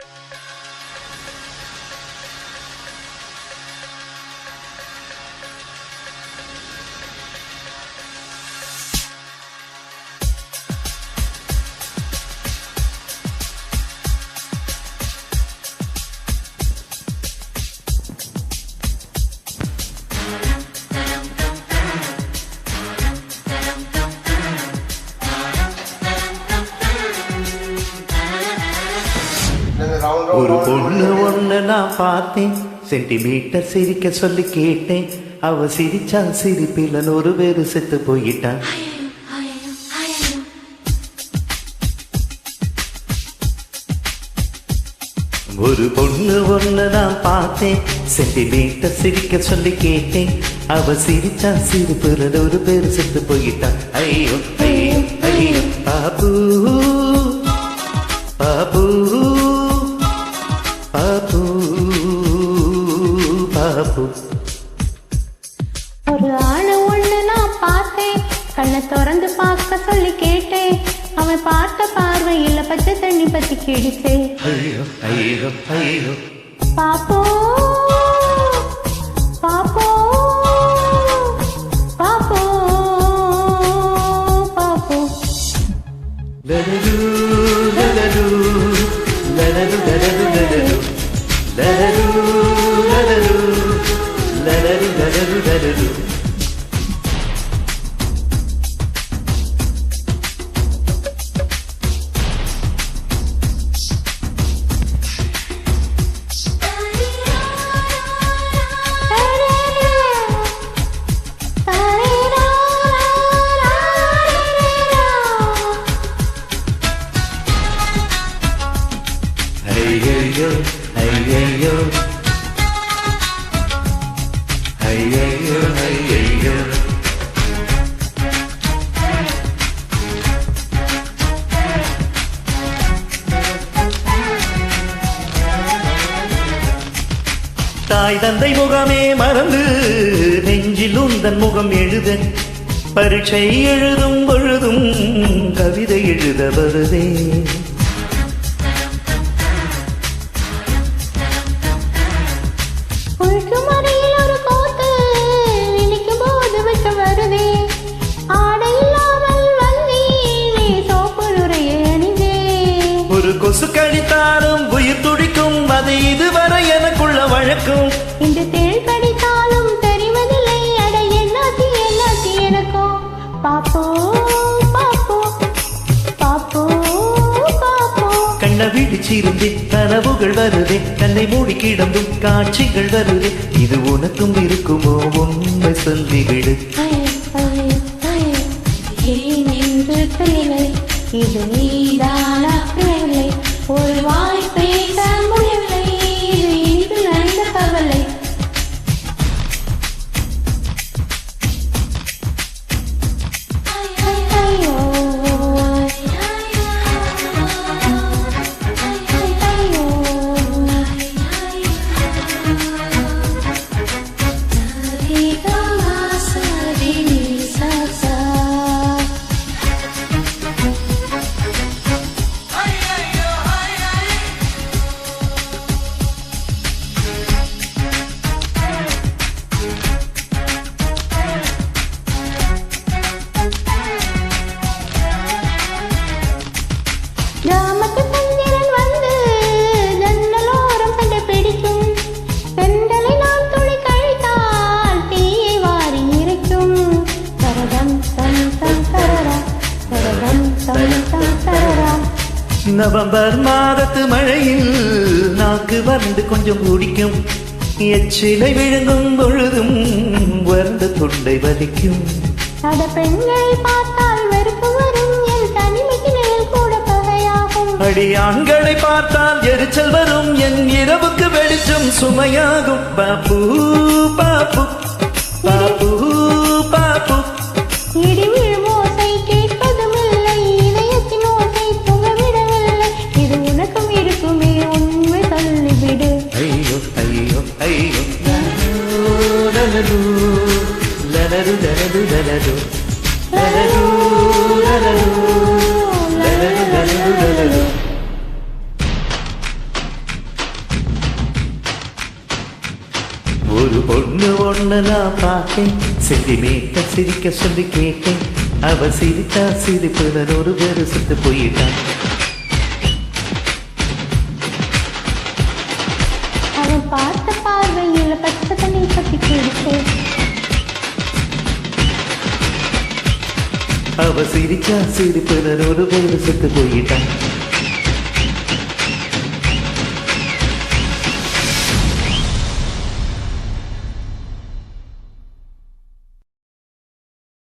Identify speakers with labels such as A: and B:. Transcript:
A: you ஒரு பொண்ணு ஒண்ணு நான் பார்த்தேன். சென்டிமீட்டர் சிரிக்க சொல்லி கேட்டேன். அவ சிரிச்சா சிரிப்பில ஒரு பேரு செத்து போயிட்டான் ஒரு பொண்ணு ஒண்ணு நான் பார்த்தேன். சென்டிமீட்டர் சிரிக்க சொல்லி கேட்டேன். அவ சிரிச்சா சிரிப்புல ஒரு பேரு செத்து போயிட்டான் ஐயோ ஐயோ ஐயோ பாபு பாபு. பாபு பாபு
B: ஒரு ஆளு ஒண்ணு நான் பார்த்தேன். கண்ணை திறந்து பார்க்க சொல்லி கேட்டேன். அவன் பார்த்த பார்வையில பச்சை தண்ணி பத்தி கிடிச்சேன் பாப்போ பாப்போ
A: దరరు దరరు దరరు Hey, yo, yo, hey, yo, yo. தாய் தந்தை முகமே மறந்து நெஞ்சில் உந்தன் முகம் எழுத பரீட்சை எழுதும் பொழுதும் கவிதை எழுத வருதே. வழக்கம்
B: இந்த தேள் கடித்தாலும் தெரிவதில்லை. அட என்னாத்தி என்னாத்தி எனக்கும் பாப்போ பாப்போ. பாப்போ பாப்போ.
A: கண்ண விழிச்சிருந்தே கனவுகள் வருதே. கண்ணை மூடி கிடந்தும் காட்சிகள் வருதே. இது உனக்கும் இருக்குமோ? உண்மை சொல்லிவிடு.
B: இது நீதானா பிள்ளை? ஒரு வாய்
A: நவம்பர் மாதத்து மழையில் நாக்கு வறண்டு கொஞ்சம் குடிக்கும். எச்சிலை விழுங்கும் பொழுதும் வறண்டு தொண்டை வலிக்கும்.
B: அட பெண்களை பார்த்தால் வெறுப்பு வரும். என் தனிமைக்கு நிழல் கூட பகையாகும்.
A: அடி ஆண்களை பார்த்தால் எரிச்சல் வரும். என் இரவுக்கு வெளிச்சம் சுமையாகும். பாப்பு பாப்பு. பொண்ணு ஒண்ணு நான் பார்த்தேன் சென்டிமீட்டர் சிரிக்க சொல்லி கேட்டேன். அவ சிரித்தா சிரிப்புடன் ஒரு பேரு செத்து போயிட்டான்.
B: அவன் பார்த்த பார்வையில் பச்சை தண்ணி பத்தி குடிச்சு
A: அவ சிரிச்சா சிரிப்புடன் ஒரு பேரு செத்து போயிட்டான்.